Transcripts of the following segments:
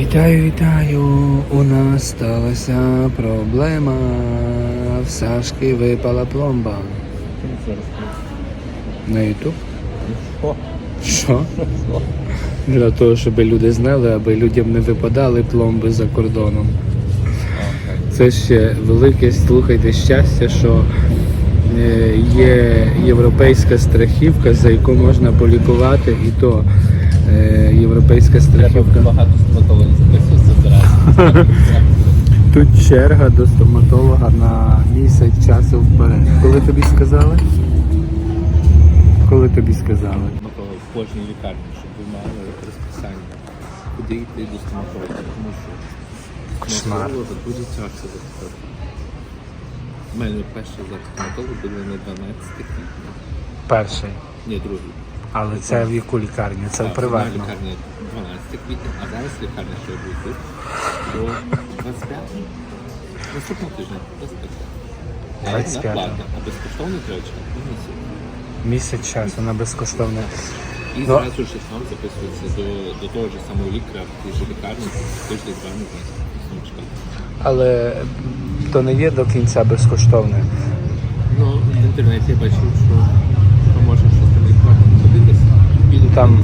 Вітаю, вітаю! У нас сталася проблема. В Сашки випала пломба. На Ютуб? Що? Для того, щоб люди знали, аби людям не випадали пломби за кордоном. Це ще велике, слухайте щастя, що е, є європейська страхівка, за яку можна полікувати, і то європейська Треба страхівка. багато стоматологів записуватися зараз. Тут черга до стоматолога на місяць часу вперед. Коли тобі сказали? Коли тобі сказали? В кожній лікарні, щоб ви мали розписання, куди йти до стоматолога, тому що стоматолога дуже тяжко записати. У мене перший запис стоматолога було на 12 квітня. Перший. Ні, другий. Але це в яку лікарню? Це в приватну. лікарня 12 квітня, а зараз лікарня, що я буду тут, до 25 Наступного тижня, 25 25. вона платна, а безкоштовно треба місяць. Місяць часу на безкоштовне. І Ну. зразу ж сам записується до, до того ж самого лікаря в тій же лікарні, тиждень два не знаю, Але то не є до кінця безкоштовне. Ну, в інтернеті я бачив, що, що можна щось там лікувати. Подивитися, піду Там,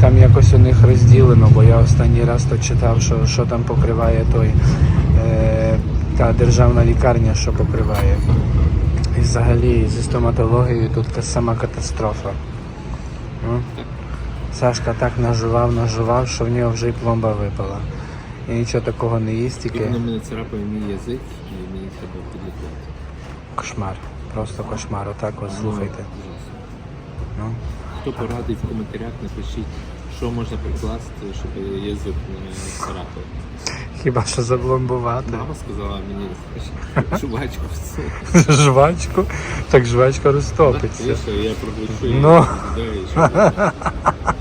там якось у них розділено, бо я останній раз то читав, що, що там покриває той е, та державна лікарня, що покриває. І взагалі зі стоматологією тут та сама катастрофа. Ну, Сашка так наживав, наживав, що в нього вже й пломба випала. І нічого такого не їсть, І тільки воно мене царапає мій язик, і мені треба підлікувати. кошмар. Просто кошмар. Отак от слухайте. Ну. Хто порадить в коментарях, напишіть, що можна прикласти, щоб язик не царапав. Хіба що забломбувати? Мама сказала мені, скажи, жувачку всю. Жвачку, так жвачка розтопиться. Я що, я проглочу, Ну.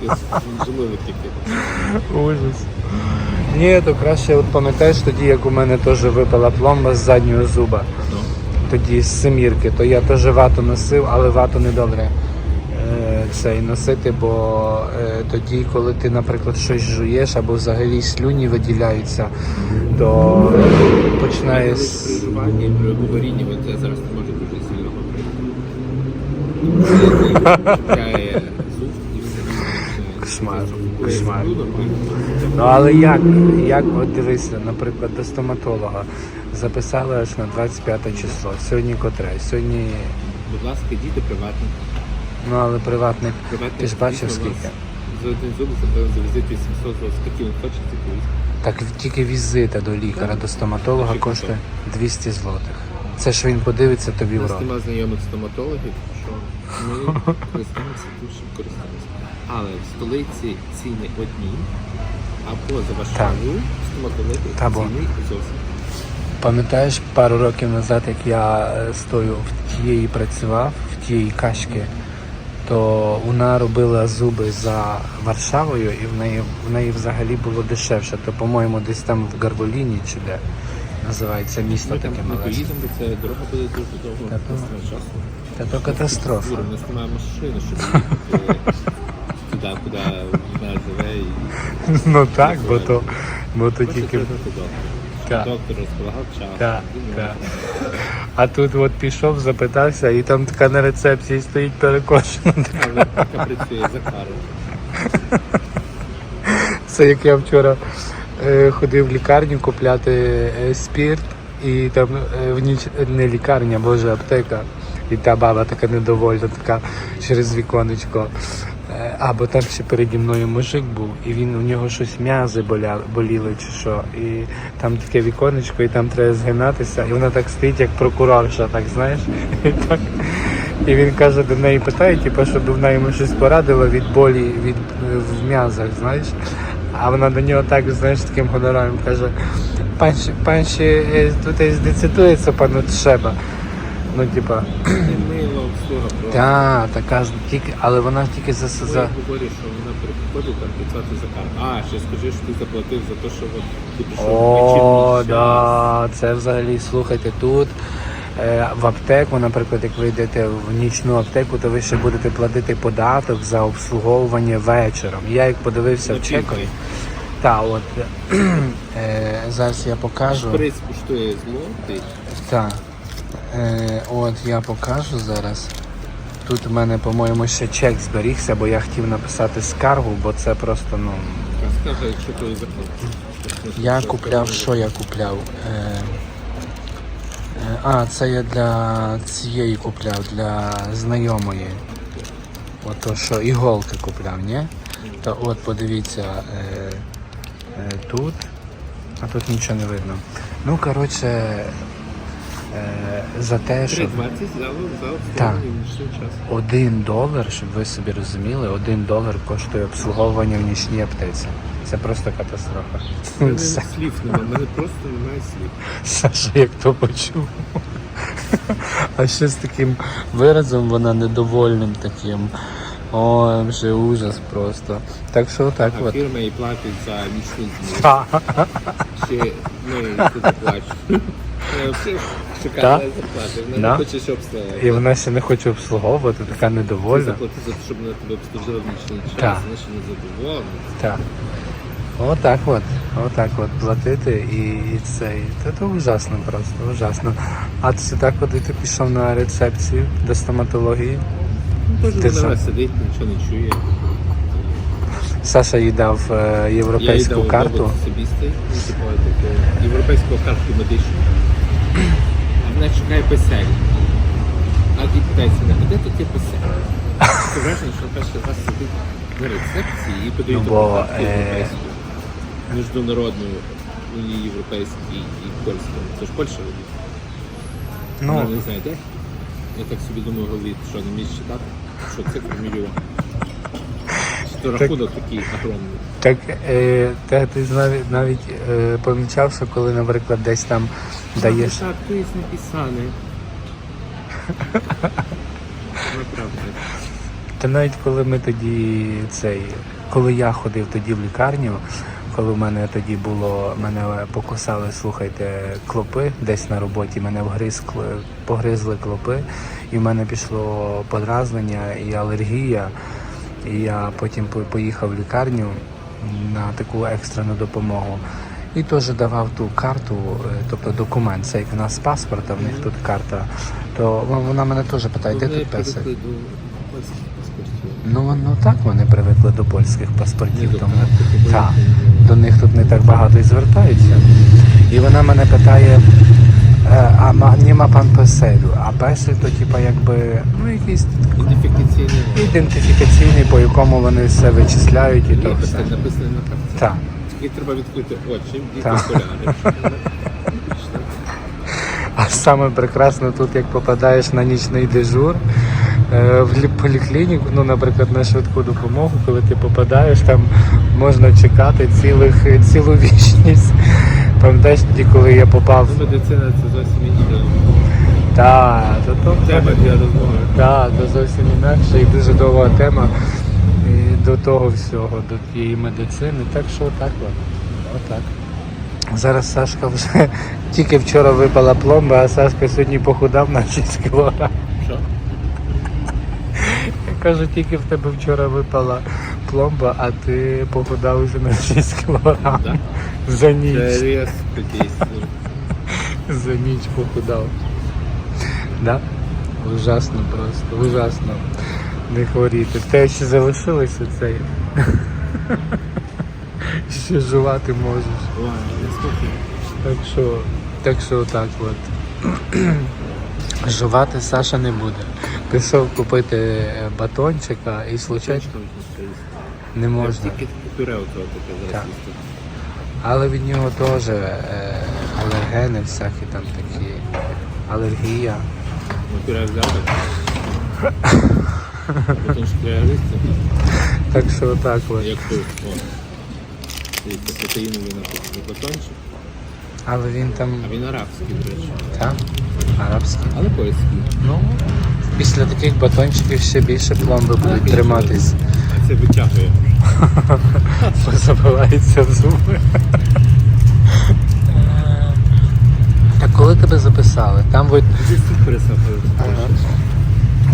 я желудок тільки. Ужас. Ні, то краще от пам'ятаєш тоді, як у мене теж випала пломба з заднього зуба. Ну. Тоді з семірки, то я теж вату носив, але вату не добре цей носити, бо е, тоді, коли ти, наприклад, щось жуєш або взагалі слюні виділяються, то починає. При жуванні, при говорінні, я зараз не можу дуже сильно говорити. Кошмар, кошмар. Ну але як, як от дивися, наприклад, до стоматолога записали аж на 25 число. Сьогодні котре? Сьогодні, Будь ласка, діти приватно. Ну але Приватний ти ж бачив скільки? За один зуб завезти 800 злотих. Так тільки візита до лікаря, до стоматолога коштує 200 злотих. Це ж він подивиться тобі У нас нема знайомих стоматологів, що ми користуємося дуже користуємося. Але в столиці ціни одні, а поза Варшавою стоматологи ціни зовсім. Пам'ятаєш пару років назад, як я е, стою в тієї працював, в тієї кашки, то вона робила зуби за Варшавою і в неї, в неї взагалі було дешевше. То, по-моєму, десь там в Гарболіні чи де називається місто Ми таке мале. поїдемо, бо це дорога буде дуже довго Та то- часу. Та то катастрофа. Юра, у нас щоб їхати туди, куди вона живе. І... Ну так, бо то, бо то Просто тільки. треба до. Так. Доктор розполагав час. Так, так. А тут от пішов, запитався, і там така на рецепції стоїть перекошена. Працює за кару. Це як я вчора е, ходив в лікарню купляти е, спірт, і там е, в ніч не лікарня, боже, аптека. І та баба така недовольна, така через віконечко. Е, А, бо там ще переді мною мужик був, і він у нього щось м'язи боля- боліли чи що. І там таке віконечко, і там треба згинатися. І вона так стоїть, як прокурорша, так знаєш. І, так. і він каже до неї, питає, типу, щоб вона йому щось порадила від болі від, е, в м'язах, знаєш. А вона до нього так, знаєш, таким гонораром каже, панші, панші е, тут здецитується пану Trzeba. Ну, типа, Не мило та, така ж тільки, але вона тільки за, за Я говорю, що вона приходить там працювати за кару. А, ще скажи, що ти заплатив за те, що от ти пішов О, да, це взагалі слухайте тут. е, В аптеку, наприклад, як ви йдете в нічну аптеку, то ви ще будете платити податок за обслуговування вечором. Я як подивився в чекові, Та, от е, зараз я покажу. Приз коштує злотий. Так. Е, от я покажу зараз. Тут в мене, по-моєму, ще чек зберігся, бо я хотів написати скаргу, бо це просто, ну. Скажи, якщо той закон. Я купляв, що я купляв? Е, е, а, це я для цієї купляв, для знайомої. Ото що іголки купляв, ні? Та от подивіться е, е, тут, а тут нічого не видно. Ну, коротше, за те, що 3,20 за Так. один долар, щоб ви собі розуміли, один долар коштує обслуговування в нічній аптеці. Це просто катастрофа. Мене слів немає, в мене просто немає слів. Саша як то почув. А ще з таким виразом вона недовольним таким. Ой, вже ужас просто. Так що отак А от. фірма і платить за зміст. Ще ну, заплачеш. Я Да? шикарна зарплата. Вона Да? не хоче, щоб обслуговувати. І вона ще не хоче обслуговувати, така Ти недовольна. заплати за те, щоб вона тебе обслужила в нічний час, Так. вона ще не задоволена. Так. Отак от. Отак от платити і, і це. І Це то ужасно просто, ужасно. А сюди, куди ти пішов на рецепцію до стоматології? Ну, Ти що? вона сидить, нічого не чує. Саша їй дав е, Я їй європейську дав карту. особистий, ну, типу, європейську карту медичну. Вона чекає писарі. А ті питається, а де тут є писарі? Таке враження, що перший раз сидить на рецепції і подають Ну, бо, карту е, європейську. Міжнародну, ну, і європейську, і, і польську. Це ж Польща робить. Вона Ну, не знає, де? Я так собі думаю, в голові, що не вмієш читати, що цифра мільйон. Що рахунок такий огромний. так е, та, ти навіть, навіть е, помічав, що коли, наприклад, десь там даєш. Так, то є написане. Та навіть коли ми тоді цей, коли я ходив тоді в лікарню, коли в мене тоді було, мене покусали, слухайте, клопи десь на роботі, мене вгриз, погризли клопи, і в мене пішло подразнення і алергія. І я потім поїхав в лікарню на таку екстрену допомогу. І теж давав ту карту, е, тобто документ, це як в нас паспорт, а в них тут карта. То вона мене теж питає, де тут паспортів. Ну, ну так вони привикли до польських паспортів, тому бо до них тут не так багато і звертаються. І вона мене питає, а ма- нема пан песелю, а песель то типа якби ну якийсь Ідентифікаційний ідентифікаційний, по якому вони все вичисляють і то все. написано на карті. Так. Тільки треба відкрити очі, Так. окуляри. А саме прекрасно тут, як попадаєш на нічний дежур е, в лі- поліклініку, ну, наприклад, на швидку допомогу, коли ти попадаєш, там можна чекати цілих, цілу вічність. Пам'ятаєш тоді, коли я попав. Ну, Медицина це зовсім інша Так, то, то, тема для розмови. Так, то зовсім інакше і дуже довга тема і до того всього, до тієї медицини. Так що отак от. Отак. Зараз Сашка вже тільки вчора випала пломба, а Сашка сьогодні похудав на 6 кг. Що? Я кажу, тільки в тебе вчора випала пломба, а ти похудав вже на 6 кг. Да? За ніч. Це різко дійсно. За ніч похудав. Да? Ужасно просто, ужасно. Не хворіти. В Те ще залишилося цей. Ще жувати можеш. Так що, так що так от. Жувати Саша не буде. Пішов купити батончика і случайно. Не можна. Тільки пюре оцього таке Так. зараз їсти. Але від нього теж е, алергени всякі там такі. Алергія. Ну, пюре взяти. Потім ж треба їсти. Так що отак от. Як тут. О. Дивіться, протеїновий батончик. Але він там А він арабський, до речі. так, арабський. Але польський. Ну, після таких батончиків ще більше пломби будуть триматись, це витягує. бо забиваються в зуби. Так коли тебе записали? Там ви... Зі. Ага.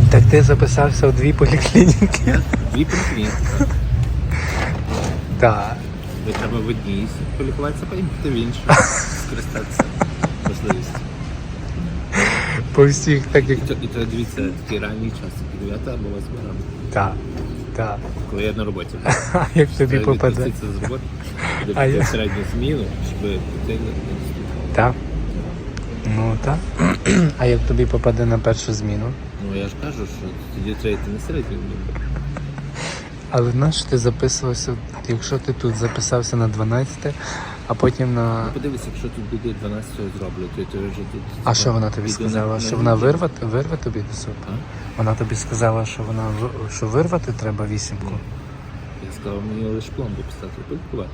Так ти записався в дві поліклініки? Дві поліклініки. Так. де треба в одній полікуватися, потім в іншу, скористатися можливістю. По всіх таких. І то, і то дивіться, такий ранній час, 9 або 8 ранку, Так, так. коли я на роботі. А як тобі попаде? з роботи, А я- середню зміну, щоб піти на на- Так. Ну так. А як тобі попаде на першу зміну? Ну я ж кажу, що тоді треба йти на середню зміну. Але знаєш, ти записувався, якщо ти тут записався на 12, а потім на. Ну, Подивись, якщо тут буде 12 зроблю, то ти вже тут. А що вона тобі сказала? Що вона вирве, вирве тобі суп? А? Вона тобі сказала, що вона що вирвати треба вісімку. Я сказав, мені лише пломбу поставити, полікувати.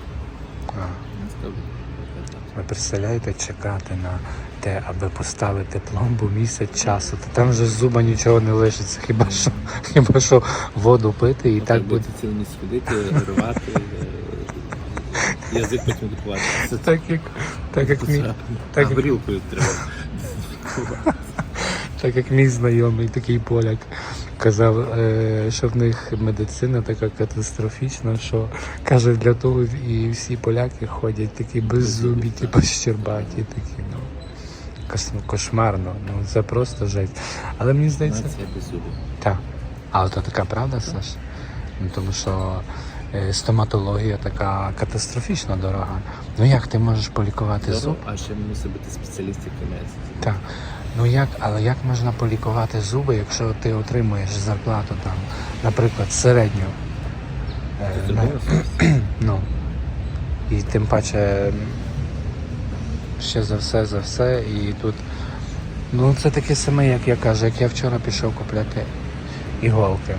Ви представляєте чекати на те, аби поставити пломбу місяць часу. Та там вже з зуба нічого не лишиться, хіба що, хіба що воду пити і так так буде. цілий місяць ходити, рвати, язик потім лікувати. Це Так як, так як мій, так, як- горілкою треба. так як мій знайомий, такий поляк, казав, е, що в них медицина така катастрофічна, що каже, для того і всі поляки ходять такі беззубі, типу щербаті, такі, ну. кос- Кошмарно, ну це просто жесть. Але мені здається. Так. А от така правда, Саш? Ну, тому що стоматологія така катастрофічно дорога. Ну як ти можеш полікувати зуб? А ще мусить бути спеціаліст, який має. Так. Ну як, але як можна полікувати зуби, якщо ти отримуєш зарплату там, наприклад, середню? Е, на- ну. І тим паче ще за все, за все. І тут. Ну це таке саме, як я кажу, як я вчора пішов купляти іголки.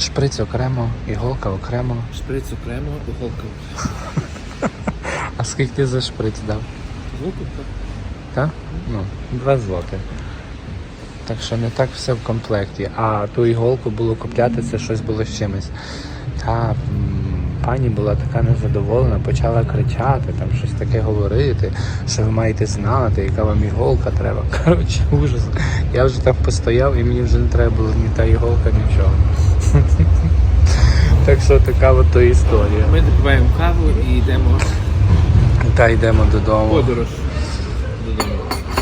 Шприц окремо, іголка окремо. Шприц окремо, іголка. окремо. А скільки ти за шприц дав? Звуку так. Так? Ну, два злоти. Так що не так все в комплекті. А ту іголку було купляти, це щось було з чимось. Та пані була така незадоволена, почала кричати, там щось таке говорити, що ви маєте знати, яка вам іголка треба. Коротше, ужас. Я вже там постояв і мені вже не треба було ні та іголка, нічого. Так що така от то історія. Ми допиваємо каву і йдемо Та йдемо додому. подорож.